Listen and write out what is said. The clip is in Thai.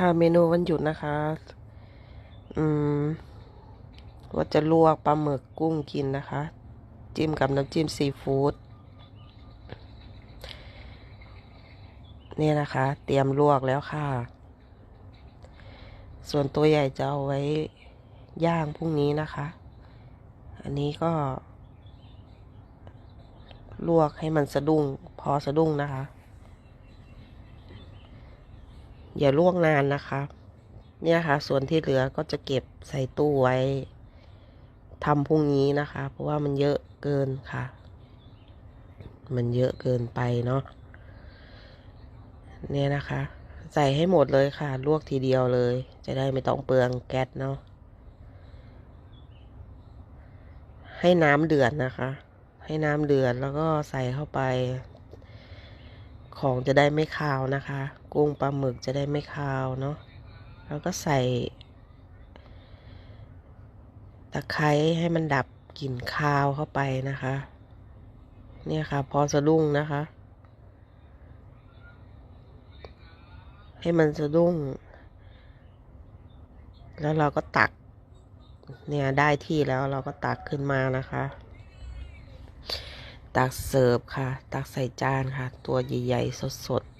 ค่ะเมนูวันหยุดนะคะ อืมว่าจะลวกปลาหมึกกุ้งกินนะคะ จิ้มกับน้ำจิ้มซีฟู้ดเนี่ยนะคะ เตรียมลวกแล้วค่ะ ส่วนตัวใหญ่จะเอาไว้ย่างพรุ่งนี้นะคะ อันนี้ก็ ลวกให้มันสะดุ้ง พอสะดุ้งนะคะ อย่าลวกนานนะคะ เนี่ยค่ะ ส่วนที่เหลือก็จะเก็บใส่ตู้ไว้ทำพรุ่งนี้นะคะ เพราะว่ามันเยอะเกินค่ะ มันเยอะเกินไปเนาะเนี่ยนะคะ ใส่ให้หมดเลยค่ะ ลวกทีเดียวเลย จะได้ไม่ต้องเปลืองแก๊สเนาะให้น้ำเดือดนะคะ ให้น้ำเดือดแล้วก็ใส่เข้าไป ของจะได้ไม่คาวนะคะ กุ้งปลาหมึกจะได้ไม่คาวเนาะแล้วก็ใส่ ตะไคร้ให้มันดับกลิ่นคาวเข้าไปนะคะ เนี่ยค่ะ พอสะดุ้งนะคะ ให้มันสะดุ้ง แล้วเราก็ตัก เนี่ยได้ที่แล้วเราก็ตักขึ้นมานะคะ ตักเสิร์ฟค่ะ ตักใส่จานค่ะ ตัวใหญ่ๆสดๆ